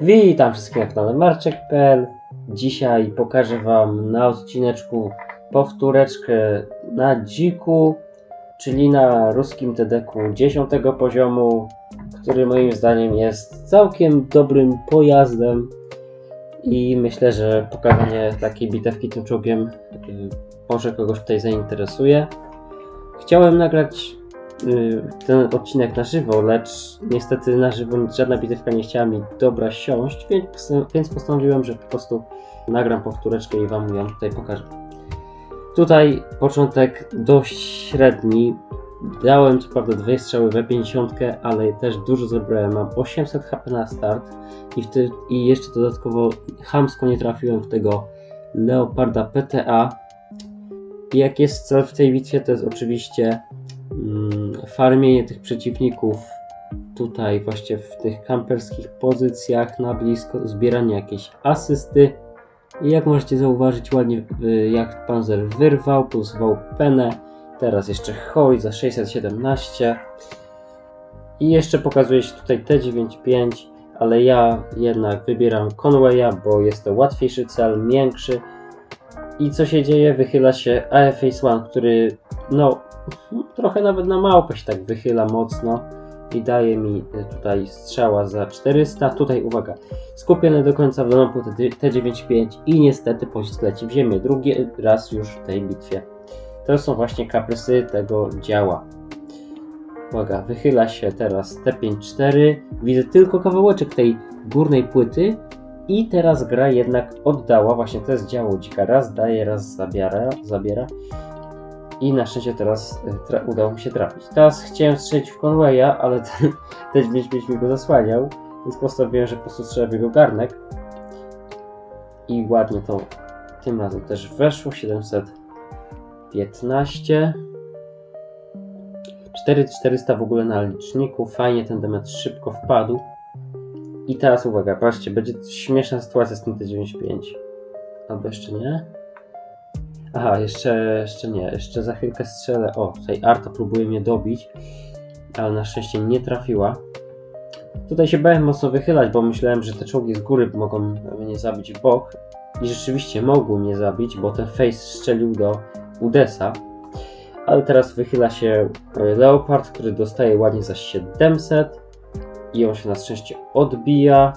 Witam wszystkich na kanale Marczek.pl Dzisiaj pokażę Wam na odcineczku powtóreczkę na dziku, czyli na ruskim TDK 10 poziomu, który moim zdaniem jest całkiem dobrym pojazdem i myślę, że pokazanie takiej bitewki tym czołgiem y, może kogoś tutaj zainteresuje. Chciałem nagrać ten odcinek na żywo, lecz niestety na żywo żadna bitewka nie chciała mi dobra siąść, więc, posta- więc postanowiłem, że po prostu nagram powtóreczkę i Wam ją tutaj pokażę. Tutaj początek dość średni. Dałem co prawda dwie strzały w 50, ale też dużo zebrałem. Mam 800 HP na start i, ty- i jeszcze dodatkowo chamsko nie trafiłem w tego Leoparda PTA. I jak jest cel w tej bitwie, to jest oczywiście mm, farmienie tych przeciwników tutaj właśnie w tych kamperskich pozycjach na blisko, zbieranie jakiejś asysty. I jak możecie zauważyć ładnie y, jak Panzer wyrwał, plus penę, teraz jeszcze Hoj za 617 i jeszcze pokazuje się tutaj T95, ale ja jednak wybieram Conwaya, bo jest to łatwiejszy cel, miększy. I co się dzieje? Wychyla się AFACE One, który no trochę nawet na małpę się tak wychyla mocno i daje mi y, tutaj strzała za 400. Tutaj uwaga, skupiony do końca w lampę T95 i niestety pocisk leci w ziemię. Drugi raz już w tej bitwie. To są właśnie kaprysy tego działa. Uwaga, wychyla się teraz T54. Widzę tylko kawałeczek tej górnej płyty i teraz gra jednak oddała, właśnie to jest działo dzika, raz daje, raz zabiera, zabiera. I na szczęście teraz y, tra- udało mi się trafić. Teraz chciałem strzelić w Conwaya, ale ten, ten mi go zasłaniał, więc postanowiłem, że po prostu strzelę w jego garnek. I ładnie to tym razem też weszło, 715. 4400 w ogóle na liczniku, fajnie ten demet szybko wpadł. I teraz uwaga, patrzcie, będzie śmieszna sytuacja z tym T95. Albo jeszcze nie? Aha, jeszcze, jeszcze nie, jeszcze za chwilkę strzelę. O, tutaj Arta próbuje mnie dobić, ale na szczęście nie trafiła. Tutaj się bałem mocno wychylać, bo myślałem, że te czołgi z góry mogą mnie zabić w bok. I rzeczywiście mogły mnie zabić, bo ten face strzelił do Udesa. Ale teraz wychyla się Leopard, który dostaje ładnie za 700 i on się na szczęście odbija.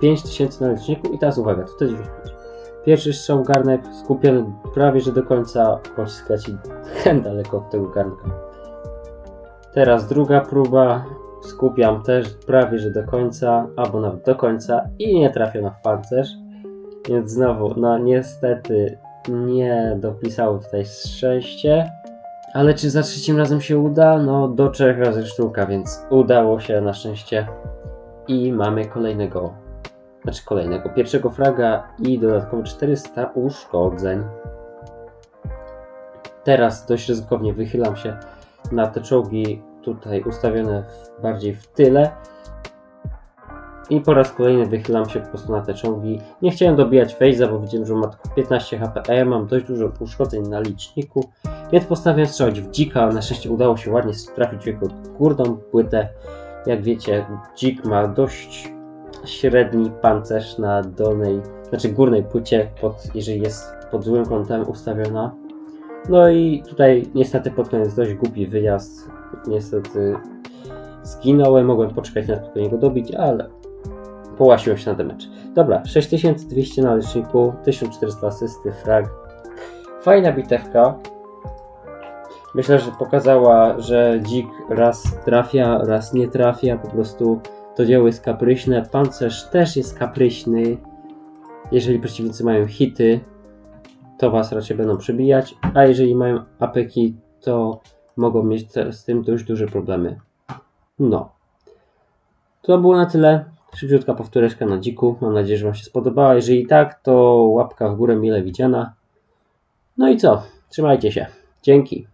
5000 na liczniku i teraz uwaga, tutaj 95. Pierwszy strzał garnek skupiony prawie że do końca, pocisk leci hen daleko od tego garnka. Teraz druga próba, skupiam też prawie że do końca, albo nawet do końca i nie trafiono w pancerz. Więc znowu, no niestety nie dopisało tutaj szczęście. Ale czy za trzecim razem się uda? No do trzech razy sztuka, więc udało się na szczęście. I mamy kolejnego, znaczy kolejnego, pierwszego fraga i dodatkowo 400 uszkodzeń. Teraz dość ryzykownie wychylam się na te czołgi tutaj ustawione w, bardziej w tyle. I po raz kolejny wychylam się po prostu na te czołgi. Nie chciałem dobijać Fejza, bo widziałem, że ma tylko 15 HP, a ja mam dość dużo uszkodzeń na liczniku. Więc postanowiłem strzelić w dzika. Na szczęście udało się ładnie trafić w jego górną płytę. Jak wiecie, dzik ma dość średni pancerz na dolnej, znaczy górnej płycie, pod, jeżeli jest pod złym kątem ustawiona. No i tutaj niestety pod koniec dość głupi wyjazd. Niestety zginąłem, mogłem poczekać na to, do niego dobić, ale połasiłem się na damage. Dobra, 6200 na liczniku, 1400 asysty, frag. Fajna bitewka. Myślę, że pokazała, że dzik raz trafia, raz nie trafia. Po prostu to dzieło jest kapryśne. Pancerz też jest kapryśny. Jeżeli przeciwnicy mają hity, to was raczej będą przebijać. A jeżeli mają apeki, to mogą mieć z tym dość duże problemy. No. To było na tyle. Szybciutka powtóreczka na dziku. Mam nadzieję, że Wam się spodobała. Jeżeli tak, to łapka w górę mile widziana. No i co? Trzymajcie się. Dzięki.